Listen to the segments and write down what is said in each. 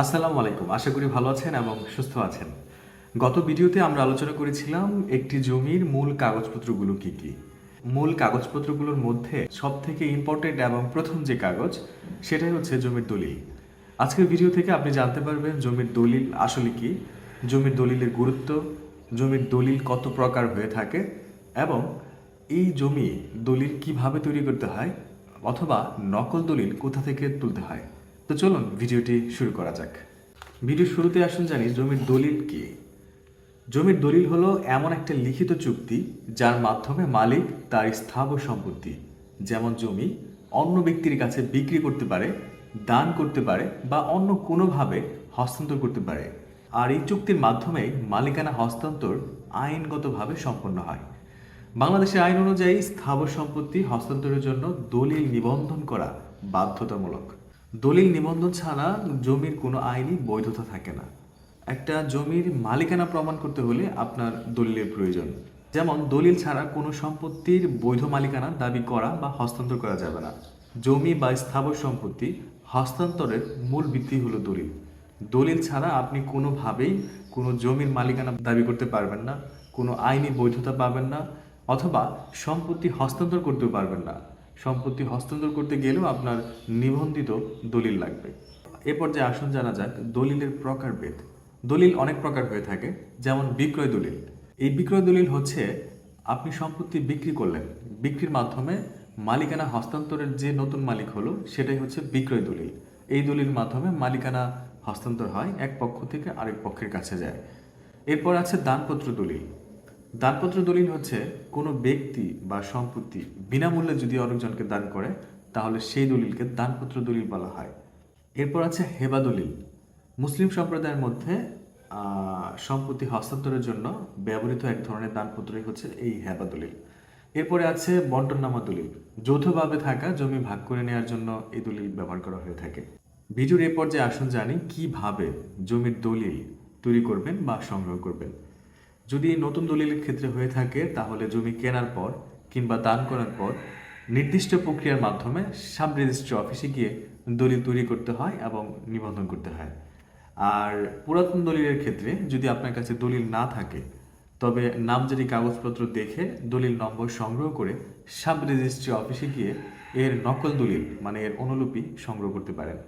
আসসালামু আলাইকুম। আশা করি ভালো আছেন এবং সুস্থ আছেন। গত ভিডিওতে আমরা আলোচনা করেছিলাম একটি জমির মূল কাগজপত্রগুলো কি কি। মূল কাগজপত্রগুলোর মধ্যে সব থেকে ইম্পর্টেন্ট এবং প্রথম যে কাগজ, সেটাই হচ্ছে জমির দলিল। আজকের ভিডিও থেকে আপনি জানতে পারবেন জমির দলিল আসলে কি, জমির দলিলের গুরুত্ব, জমির দলিল কত প্রকার হয়ে থাকে, এবং এই জমি দলিল কীভাবে তৈরি করতে হয়, অথবা নকল দলিল কোথা থেকে তুলতে হয়। তো চলুন ভিডিওটি শুরু করা যাক। ভিডিও শুরুতে আসুন জানি জমির দলিল কি। জমির দলিল হলো এমন একটা লিখিত চুক্তি যার মাধ্যমে মালিক তার স্থাবর সম্পত্তি, যেমন জমি, অন্য ব্যক্তির কাছে বিক্রি করতে পারে, দান করতে পারে বা অন্য কোনোভাবে হস্তান্তর করতে পারে। আর এই চুক্তির মাধ্যমে মালিকানা হস্তান্তর আইনগতভাবে সম্পন্ন হয়। বাংলাদেশের আইন অনুযায়ী স্থাবর সম্পত্তি হস্তান্তরের জন্য দলিল নিবন্ধন করা বাধ্যতামূলক। দলিল নিবন্ধন ছাড়া জমির কোনো আইনি বৈধতা থাকে না। একটা জমির মালিকানা প্রমাণ করতে হলে আপনার দলিলের প্রয়োজন। যেমন, দলিল ছাড়া কোনো সম্পত্তির বৈধ মালিকানা দাবি করা বা হস্তান্তর করা যাবে না। জমি বা স্থাবর সম্পত্তি হস্তান্তরের মূল ভিত্তি হলো দলিল। দলিল ছাড়া আপনি কোনোভাবেই কোনো জমির মালিকানা দাবি করতে পারবেন না, কোনো আইনি বৈধতা পাবেন না, অথবা সম্পত্তি হস্তান্তর করতেও পারবেন না। সম্পত্তি হস্তান্তর করতে গেলেও আপনার নিবন্ধিত দলিল লাগবে। এ পর্যায়ে আসুন জানা যাক দলিলের প্রকারভেদ। দলিল অনেক প্রকার হয়ে থাকে, যেমন বিক্রয় দলিল। এই বিক্রয় দলিল হচ্ছে, আপনি সম্পত্তি বিক্রি করলেন, বিক্রির মাধ্যমে মালিকানা হস্তান্তরের যে নতুন মালিক হলো, সেটাই হচ্ছে বিক্রয় দলিল। এই দলিল মাধ্যমে মালিকানা হস্তান্তর হয়, এক পক্ষ থেকে আরেক পক্ষের কাছে যায়। এরপর আছে দানপত্র দলিল। দানপত্র দলিল হচ্ছে, কোনো ব্যক্তি বা সম্পত্তি বিনামূল্যে যদি আরেকজনকে দান করে, তাহলে সেই দলিলকে দানপত্র দলিল বলা হয়। এরপর আছে হেবা দলিল। মুসলিম সম্প্রদায়ের মধ্যে সম্পত্তি হস্তান্তরের জন্য ব্যবহৃত এক ধরনের দানপত্রই হচ্ছে এই হেবা দলিল। এরপরে আছে বন্টননামা দলিল। যৌথভাবে থাকা জমি ভাগ করে নেওয়ার জন্য এই দলিল ব্যবহার করা হয়ে থাকে। ভিডিওর এ পর্যায়ে আসুন জানি কীভাবে জমির দলিল তৈরি করবেন বা সংগ্রহ করবেন। যদি নতুন দলিলের ক্ষেত্রে হয়ে থাকে, তাহলে জমি কেনার পর কিংবা দান করার পর নির্দিষ্ট প্রক্রিয়ার মাধ্যমে সাব রেজিস্ট্রি অফিসে গিয়ে দলিল তৈরি করতে হয় এবং নিবন্ধন করতে হয়। আর পুরাতন দলিলের ক্ষেত্রে যদি আপনার কাছে দলিল না থাকে, তবে নামজারি কাগজপত্র দেখে দলিল নম্বর সংগ্রহ করে সাব রেজিস্ট্রি অফিসে গিয়ে এর নকল দলিল মানে এর অনুলিপি সংগ্রহ করতে পারেন।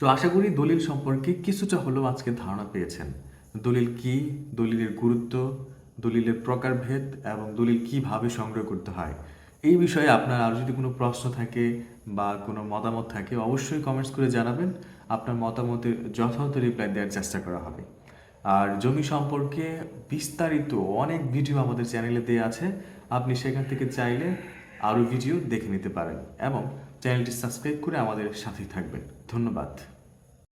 তো আশা করি দলিল সম্পর্কে কিছুটা হলেও আজকে ধারণা পেয়েছেন। দলিল কি? দলিলের গুরুত্ব, দলিলের প্রকারভেদ এবং দলিল কীভাবে সংগ্রহ করতে হয়? এই বিষয়ে আপনার আরও যদি কোনো প্রশ্ন থাকে বা কোনো মতামত থাকে, অবশ্যই কমেন্টস করে জানাবেন। আপনার মতামতের যথাযথ রিপ্লাই দেওয়ার চেষ্টা করা হবে। আর জমি সম্পর্কে বিস্তারিত অনেক ভিডিও আমাদের চ্যানেলে দেওয়া আছে। আপনি সেখান থেকে চাইলে আরও ভিডিও দেখে নিতে পারেন এবং চ্যানেলটি সাবস্ক্রাইব করে আমাদের সাথেই থাকবেন। ধন্যবাদ।